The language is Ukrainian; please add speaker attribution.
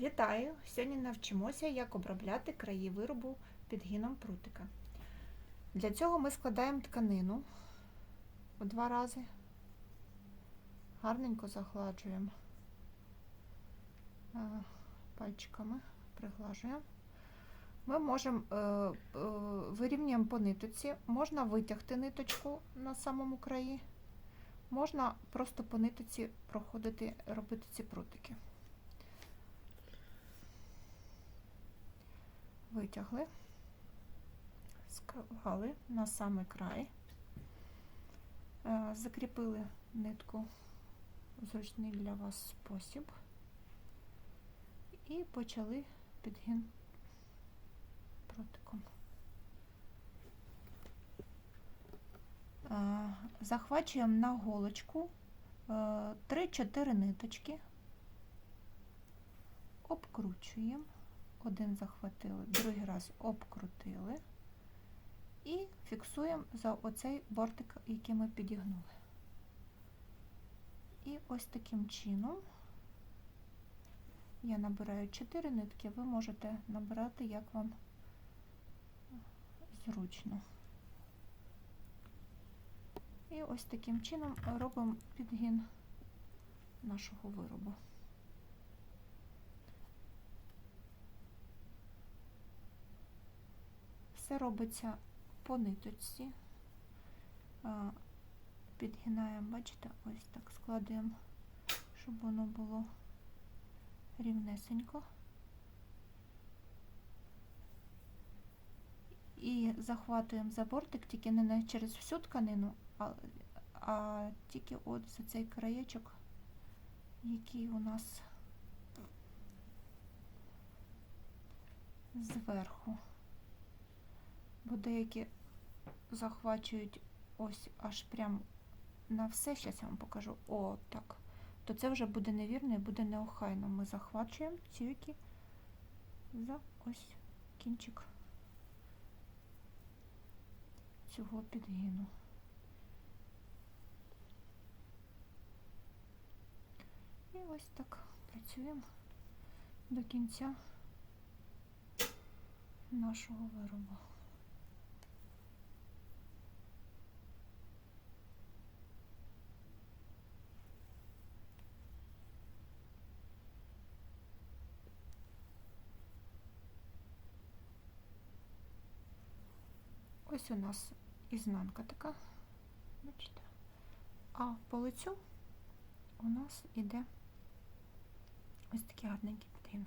Speaker 1: Вітаю! Сьогодні навчимося, як обробляти краї виробу підгином прутика. Для цього ми складаємо тканину в два рази, гарненько загладжуємо е, пальчиками, приглажуємо. Ми можемо е, е, вирівнюємо по ниточці, можна витягти ниточку на самому краї, можна просто по ниточці проходити, робити ці прутики. Витягли, склали на самий край, Е, закріпили нитку в зручний для вас спосіб і почали підгін прутиком. Е, Захвачуємо на голочку е, 3-4 ниточки, обкручуємо один захватили, другий раз обкрутили і фіксуємо за оцей бортик, який ми підігнули. І ось таким чином я набираю 4 нитки, ви можете набирати, як вам зручно. І ось таким чином робимо підгін нашого виробу. Все робиться по ниточці. Підгинаємо, бачите, ось так складаємо, щоб воно було рівнесенько. І захватуємо за бортик тільки не через всю тканину, а, а тільки от за цей краєчок, який у нас зверху бо деякі захвачують ось аж прям на все, зараз я вам покажу. О, так. То це вже буде невірно і буде неохайно. Ми захвачуємо тільки за ось кінчик цього підгину. І ось так працюємо до кінця нашого виробу. Ось у нас ізнанка така, бачите. А по лицю у нас іде ось такий гарненький підгін.